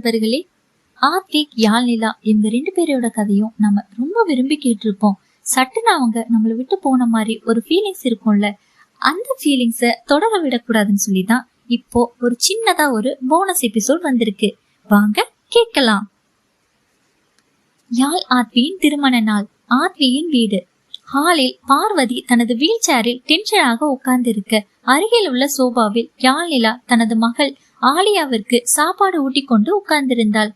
நண்பர்களே ஆர்த்திக் யாழ்நிலா இவங்க ரெண்டு பேரோட கதையும் நம்ம ரொம்ப விரும்பி கேட்டிருப்போம். சட்டுன்னு அவங்க நம்மளை விட்டு போன மாதிரி ஒரு ஃபீலிங்ஸ் இருக்கும்ல அந்த ஃபீலிங்ஸை தொடர விடக்கூடாதுன்னு சொல்லி தான் இப்போ ஒரு சின்னதா ஒரு போனஸ் எபிசோட் வந்திருக்கு. வாங்க கேட்கலாம். யாழ் ஆத்வியின் திருமண நாள் ஆத்வியின் வீடு. ஹாலில் பார்வதி தனது வீல் சேரில் டென்ஷனாக உட்கார்ந்திருக்க அருகில் உள்ள சோபாவில் யாழ்நிலா தனது மகள் ஆலியாவிற்கு சாப்பாடு ஊட்டி கொண்டு உட்கார்ந்திருந்தாள்.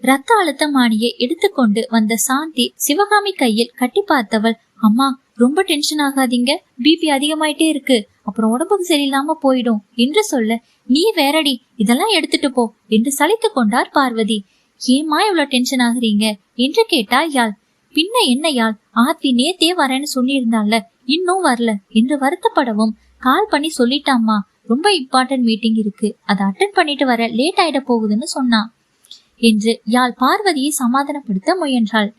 ரத்த அழுத்தமானியை எடுத்துக்கொண்டு வந்த சாந்தி சிவகாமி கையில் கட்டி பார்த்தவள் அம்மா ரொம்ப டென்ஷன் ஆகாதீங்க. பிபி அதிகமாயிட்டே இருக்கு. அப்புறம் உடம்புக்கு சரியில்லாம போயிடும். என்று சொல்ல நீ வேறடி இதெல்லாம் எடுத்துட்டு போ. என்று சலித்து கொண்டார் பார்வதி. ஏமா இவ்வளவு டென்ஷன் ஆகுறீங்க? என்று கேட்டாள் யாழ். பின்ன என்ன யாழ்? ஆத்தி நேத்தே வரேன்னு சொல்லியிருந்தால இன்னும் வரல. என்று வருத்தப்படவும் கால் பண்ணி சொல்லிட்டாம்மா. ரொம்ப இம்பார்ட்டன்ட் மீட்டிங் இருக்கு. அதை அட்டன் பண்ணிட்டு வர லேட் ஆயிட போகுதுன்னு சொன்னான் என்று யாழ் பார்வதியை சமாதானப்படுத்த முயன்றாள்.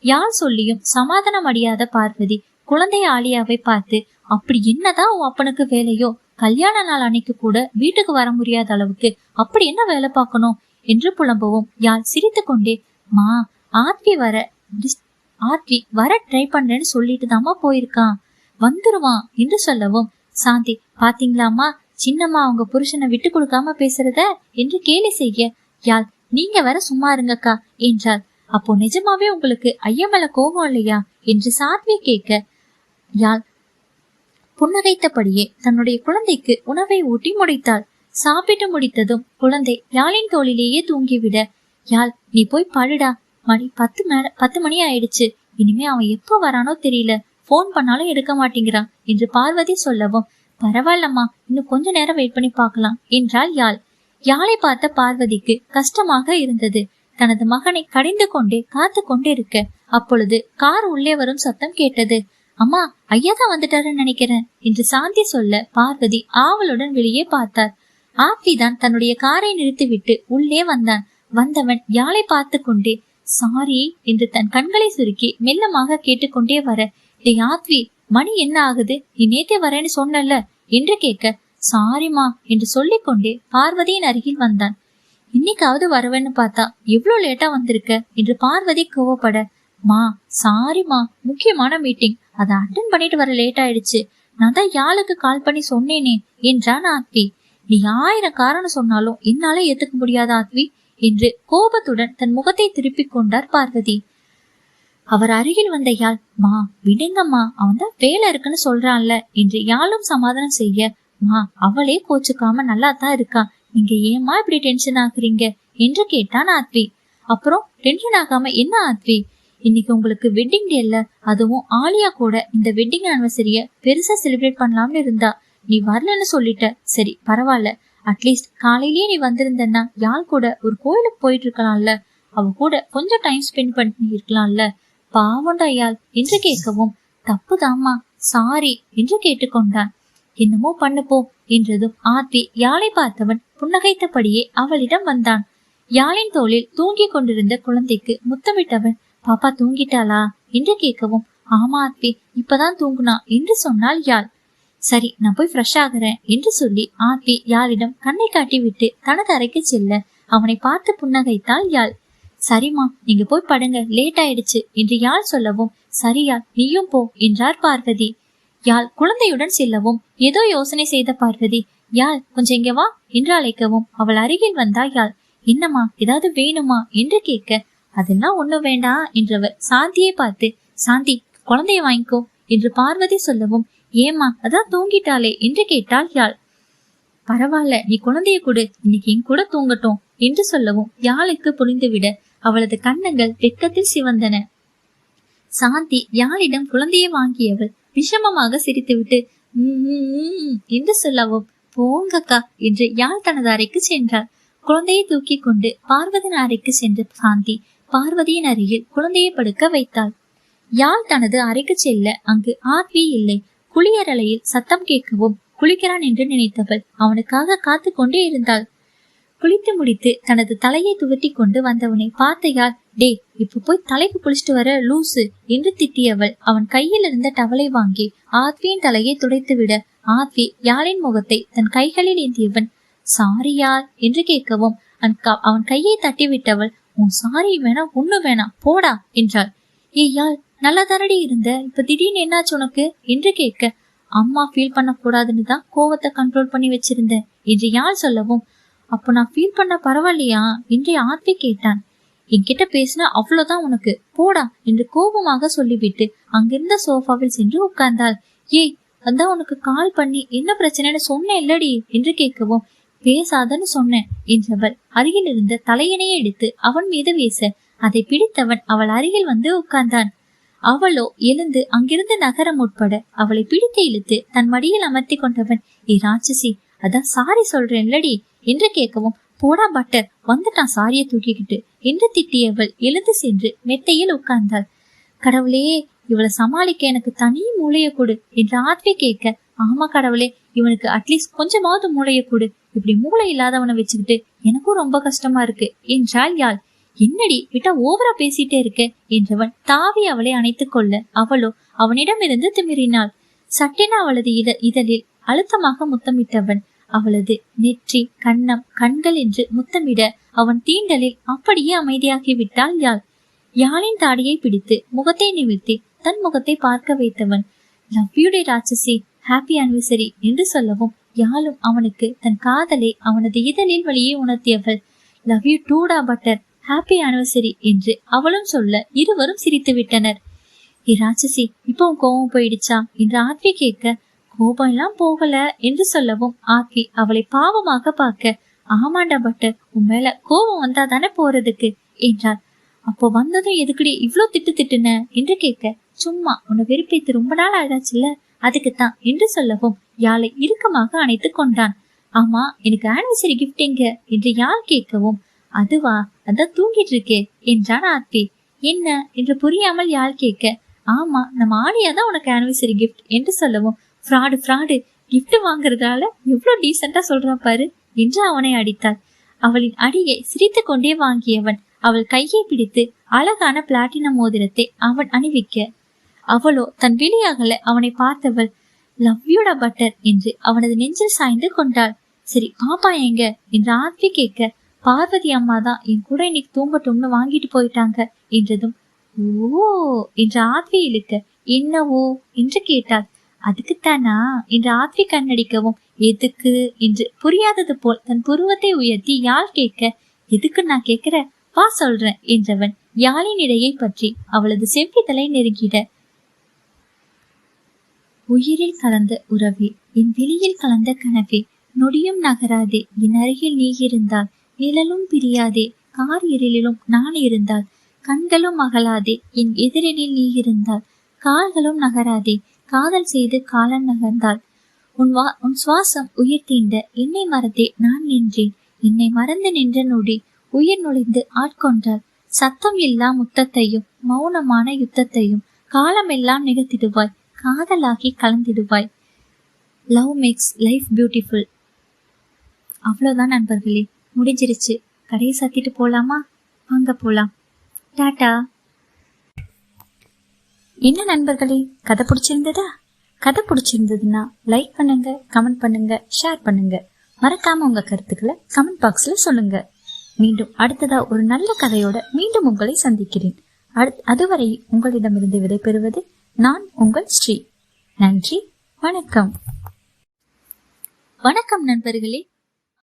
யாழ் சொல்லியும் சமாதானம் அடையாத பார்வதி குழந்தை ஆலியாவை பார்த்து அப்படி என்னதான் உன் அப்பனுக்கு வேலையோ? கல்யாண நாள் அன்னைக்கு கூட வீட்டுக்கு வர முடியாத அளவுக்கு அப்படி என்ன வேலை பார்க்கணும்? என்று புலம்பவும் யாழ் சிரித்து கொண்டே மா ஆர்த்தி வர dis- ஆர்த்தி வர ட்ரை பண்றேன்னு சொல்லிட்டு தாமா போயிருக்கான். வந்துருவான் என்று சொல்லவும் சாந்தி பாத்தீங்களாமா சின்னம்மா அவங்க புருஷனை விட்டு கொடுக்காம பேசுறத என்று கேலி செய்ய யாழ் நீங்க வர சும்மா இருங்கக்கா என்றாள். அப்போ நிஜமாவே உங்களுக்கு ஐயமல மேல கோபம் இல்லையா? என்று சாத்வி கேட்க யாழ் புன்னகைத்தபடியே தன்னுடைய குழந்தைக்கு உணவை ஊட்டி முடித்தாள். சாப்பிட்டு முடித்ததும் குழந்தை யாழின் தோளிலேயே தூங்கிவிட யாழ் நீ போய் படுடா. மணி பத்து மேல பத்து மணி ஆயிடுச்சு. இனிமே அவன் எப்போ வரானோ தெரியல. போன் பண்ணாலும் எடுக்க மாட்டேங்கிறான் என்று பார்வதி சொல்லவும் பரவாயில்லம்மா. இன்னும் கொஞ்ச நேரம் வெயிட் பண்ணி பார்க்கலாம். என்றாள் யாழ். யாழை பார்த்த பார்வதிக்கு கஷ்டமாக இருந்தது. தனது மகனை கடிந்து கொண்டே காத்து கொண்டே இருக்க அப்பொழுது கார் உள்ளே வரும் சத்தம் கேட்டது. அம்மா ஐயா தான் வந்துட்டாருன்னு நினைக்கிறேன் என்று சாந்தி சொல்ல பார்வதி ஆவலுடன் வெளியே பார்த்தார். ஆர்த்தி தான் தன்னுடைய காரை நிறுத்திவிட்டு உள்ளே வந்தான். வந்தவன் யாழை பார்த்து கொண்டே சாரி என்று தன் கண்களை சுருக்கி மெல்லமாக கேட்டுக்கொண்டே வர டே ஆத்வி மணி என்ன ஆகுது? நீ நேத்தே வரேன்னு சொன்னல என்று கேட்க சாரிமா என்று சொல்லிக்கொண்டே பார்வதியின் அருகில் வந்தான். இன்னைக்காவது வருவேன்னு பார்த்தா எவ்வளோ லேட்டா வந்திருக்க? என்று பார்வதி கோவப்பட மா சாரிமா முக்கியமான மீட்டிங். அதை அட்டன் பண்ணிட்டு வர லேட் ஆயிடுச்சு. நான் தான் யாளுக்கு கால் பண்ணி சொன்னேனே என்றான் ஆத்வி. நீ ஆயிரம் காரணம் சொன்னாலும் என்னால ஏத்துக்க முடியாத ஆத்வி என்று கோபத்துடன் தன் முகத்தை திருப்பிக் கொண்டார் பார்வதி. அவர் அருகில் வந்த யாழ் மா விடுங்கம்மா அவன் தான் வேலை இருக்குன்னு சொல்றான்ல என்று யாழும் சமாதானம் செய்ய மா அவளே கோச்சுக்காம நல்லா தான் இருக்கான் நீங்க ஏமா இப்படி டென்ஷன் ஆகுறீங்க? என்று கேட்டான் ஆத்வி. அப்புறம் டென்ஷன் ஆகாம என்ன ஆத்வி? இன்னைக்கு உங்களுக்கு வெட்டிங் டே அதுவும் ஆலியா கூட இந்த வெட்டிங் ஆனிவர்சரிய பெருசா செலிப்ரேட் பண்ணலாம்னு இருந்தா. நீ வரலன்னு சொல்லிட்ட. சரி பரவாயில்ல அட்லீஸ்ட் காலையிலேயே நீ வந்திருந்தன்னா யாழ் கூட ஒரு கோயிலுக்கு போயிட்டு இருக்கலாம்ல. அவ கூட கொஞ்சம் டைம் ஸ்பெண்ட் பண்ணி இருக்கலாம்ல பாவண்டாயால் என்று கேட்கவும் தப்புதாம்மா சாரி என்று கேட்டுக்கொண்டான். என்னமோ பண்ணுப்போ என்றதும் ஆர்த்தி யாழை பார்த்தவன் புன்னகைத்தபடியே அவளிடம் வந்தான். யாழின் தோளில் தூங்கிக் கொண்டிருந்த குழந்தைக்கு முத்தமிட்டவன் பாப்பா தூங்கிட்டாளா? என்று கேட்கவும் ஆமா ஆர்த்தி இப்பதான் தூங்குனா என்று சொன்னாள் யாழ். சரி நான் போய் ஃப்ரெஷ் ஆகிறேன் என்று சொல்லி ஆர்த்தி யாழிடம் கண்ணை காட்டிவிட்டு தனது அறைக்கு செல்ல அவனை பார்த்து புன்னகைத்தாள் யாழ். சரிம்மா நீங்க போய் படுங்க லேட் ஆயிடுச்சு என்று யாழ் சொல்லவும் சரியா நீயும் போ என்றார் பார்வதி. யாழ் குழந்தையுடன் செல்லவும் ஏதோ யோசனை செய்த பார்வதி யாழ் கொஞ்சம் இங்க வா என்று அழைக்கவும் அவள் அருகில் வந்தா யாழ். என்னம்மா ஏதாவது வேணுமா என்று கேட்க அதெல்லாம் ஒண்ணும் வேண்டாம் என்றவர் சாந்தியை பார்த்து சாந்தி குழந்தைய வாங்கிக்கோ என்று பார்வதி சொல்லவும் ஏமா அதான் தூங்கிட்டாளே என்று கேட்டாள் யாழ். பரவாயில்ல நீ குழந்தைய கொடு இன்னைக்கு என் கூட தூங்கட்டும் என்று சொல்லவும் யாழுக்கு புரிந்துவிட அவளது கன்னங்கள் வெட்கத்தில் சிவந்தன. சாந்தி யாழிடம் குழந்தையை வாங்கியவள் விஷமமாக சிரித்துவிட்டு என்று சொல்லவும் போங்கக்கா என்று யாழ் தனது அறைக்கு சென்றாள். குழந்தையை தூக்கி கொண்டு பார்வதியின் அறைக்கு சென்ற சாந்தி பார்வதியின் அருகில் குழந்தையை படுக்க வைத்தாள். யாழ் தனது அறைக்கு செல்ல அங்கு ஆர்வி இல்லை. குளியரலையில் சத்தம் கேட்கவும் குளிக்கிறான் என்று நினைத்தவள் அவனுக்காக காத்து கொண்டே இருந்தாள். குளித்து முடித்து தனது தலையை துவட்டி கொண்டு வந்தவனை பார்த்தையால் டே இப்ப போய் தலைக்கு குளிச்சுட்டு வர லூசு என்று திட்டியவள். அவன் கையில் இருந்த டவலை வாங்கி ஆத்வியின் தலையை துடைத்து விட ஆத்வி யாழின் முகத்தை தன் கைகளில் ஏந்தியவன் சாரி யார்? என்று கேட்கவும் அவன் க- அவன் கையை தட்டி விட்டவள் உன் சாரி வேணாம் ஒண்ணு வேணாம் போடா என்றாள். ஏ யாழ் நல்லா தானடி இருந்த? இப்ப திடீர்னு என்னாச்சு உனக்கு? என்று கேட்க அம்மா ஃபீல் பண்ண கூடாதுன்னு தான் கோவத்தை கண்ட்ரோல் பண்ணி வச்சிருந்தேன் என்று யாழ் சொல்லவும் அப்போ நான் ஃபீல் பண்ண பரவாயில்லையா? என்று ஆத்வி கேட்டான். என்கிட்ட பேசினா அவ்வளவுதான் உனக்கு. போடா என்று கோபமாக சொல்லிவிட்டு அங்கிருந்த சோஃபாவில் சென்று உட்கார்ந்தாள். ஏய் அதான் உனக்கு கால் பண்ணி என்ன பிரச்சனைன்னு சொன்னேன் இல்லடி? என்று கேட்கவும் பேசாதன்னு சொன்னேன் என்றவள் அருகில் இருந்த தலையணையை எடுத்து அவன் மீது வீச. அதை பிடித்தவன் அவள் அருகில் வந்து உட்கார்ந்தான். அவளோ எழுந்து அங்கிருந்து நகரம் உட்பட அவளை பிடித்து இழுத்து தன் மடியில் அமர்த்தி கொண்டவன் ஏ ராட்சசி அதான் சாரி சொல்றேன்லடி. என்று கேட்கவும் போடா பட்டர் வந்துட்டான் சாரிய தூக்கிக்கிட்டு. என்று திட்டியவள் எழுந்து சென்று மெத்தையில் உட்கார்ந்தாள். கடவுளே இவளை சமாளிக்க எனக்கு தனி மூளைய கொடு என்று ஆத்வி கேட்க ஆமா கடவுளே இவனுக்கு அட்லீஸ்ட் கொஞ்சமாவது மூளைய கொடு. இப்படி மூளை இல்லாதவனை வச்சுக்கிட்டு எனக்கும் ரொம்ப கஷ்டமா இருக்கு என்றாள் யாழ். என்னடி விட்டா ஓவரா பேசிட்டே இருக்க என்றவன் தாவி அவளை அணைத்துக் கொள்ள அவளோ அவனிடமிருந்து திமிரினாள். சட்டென அவளது இத இதழில் அழுத்தமாக முத்தமிட்டவன். அவளது நெற்றி கண்ணம் கண்கள் என்று முத்தமிட அவன் தீண்டலில் அப்படியே அமைதியாகி விட்டாள் யாழ். யாழின் தாடியை பிடித்து முகத்தை நிமித்து தன் முகத்தை பார்க்க வைத்தவன் லவ் யூ டே ராட்சசி ஹாப்பி அனிவர்சரி என்று சொல்லவும் யாழும் அவனுக்கு தன் காதலை அவனது இதழில் வழியே உணர்த்தியவள் லவ் யூ டூடா பட்டர் ஹாப்பி அனிவர்சரி என்று அவளும் சொல்ல இருவரும் சிரித்து விட்டனர் ஏ ராட்சசி இப்போ கோபம் கோவம் போயிடுச்சா? என்று ஆத்வி கேட்க கோபம் எல்லாம் போகல என்று சொல்லவும் ஆக்கி அவளை பாவமாக பார்க்க ஆமாண்டா பட்டு உன் மேல கோபம் வந்தா தானே போறதுக்கு? என்றாள். அப்போ வந்ததும் எதுக்குடி இவ்வளவு திட்டு திட்டுன? என்று கேட்க சும்மா உன்னை வெறுப்பைத்து ரொம்ப நாள் ஆகாச்சுல்ல அதுக்குத்தான் என்று சொல்லவும் யாழை இறுக்கமாக அணைத்து கொண்டான். ஆமா எனக்கு ஆனிவர்சரி கிஃப்ட் எங்க? என்று யாழ் கேட்கவும் அதுவா அதான் தூங்கிட்டு இருக்கே என்றான் ஆர்த்தி. என்ன? என்று புரியாமல் யாழ் கேட்க ஆமா நம்ம ஆலியா தான் உனக்கு ஆனிவர்சரி கிஃப்ட் என்று சொல்லவும் ஃப்ராடு ஃப்ராடு கிஃப்ட் வாங்குறதால எவ்வளோ டீசெண்டா சொல்றான் பாரு என்று அவனை அடித்தாள். அவளின் அடியை சிரித்து கொண்டே வாங்கியவன் அவள் கையை பிடித்து அழகான பிளாட்டினம் மோதிரத்தை அவன் அணிவிக்க. அவளோ தன் விழியாகல அவனை பார்த்தவள் லவ்யூடா பட்டர் என்று அவனது நெஞ்சில் சாய்ந்து கொண்டாள். சரி பாப்பா எங்க? என்று ஆத்வி கேட்க பார்வதி அம்மா தான் என் கூட இன்னைக்கு தூங்கட்டும்னு வாங்கிட்டு போயிட்டாங்க என்றதும் ஓ என்று ஆத்வி இழுக்க என்னவோ என்று கேட்டாள். அதுக்குத்தானா? இன்று ஆத்வி கண்ணடிக்கவும் எதுக்கு? என்று புரியாதது போல் தன் புருவத்தை உயர்த்தி யாழ் கேட்க? எதுக்கு நான் கேட்கிற? வா சொல்றேன் என்றவன் யாழின் இடையை பற்றி அவளது செவ்விதழை நெருங்கிட. உயிரில் கலந்த உறவே என் வெளியில் கலந்த கனவே நொடியும் நகராதே என் அருகில் நீ இருந்தால் நிழலும் பிரியாதே கார் இருளிலும் நான் இருந்தால் கண்களும் அகலாதே என் எதிரினில் நீ இருந்தால் கால்களும் நகராதே காதல் செய்து காலம் நகர்ந்தாள். உன் வா உன் சுவாசம் உயிர் தீண்ட என்னை மறந்தே நான் நின்றேன். என்னை மறந்து நின்ற நொடி உயிர் நுழைந்து ஆட்கொண்டாள் சத்தம் இல்லா முத்தத்தையும் மௌனமான யுத்தத்தையும் காலமெல்லாம் நிகழ்த்திடுவாய் காதலாகி கலந்திடுவாய். Love makes life beautiful. அவ்வளோதான் நண்பர்களே முடிஞ்சிருச்சு. கடையை சாத்திட்டு போலாமா? வாங்க போலாம். டாட்டா. என்ன நண்பர்களே கதை பிடிச்சிருந்ததா? கதை பிடிச்சிருந்ததுன்னா லைக் பண்ணுங்க கமெண்ட் பண்ணுங்க ஷேர் பண்ணுங்க. மறக்காம உங்க கருத்துக்களை கமெண்ட் பாக்ஸ்ல சொல்லுங்க. மீண்டும் அடுத்ததா ஒரு நல்ல கதையோட மீண்டும் உங்களை சந்திக்கிறேன். அடுத் அதுவரை உங்களிடமிருந்து விடைபெறுவது நான் உங்கள் ஸ்ரீ. நன்றி வணக்கம். வணக்கம் நண்பர்களே.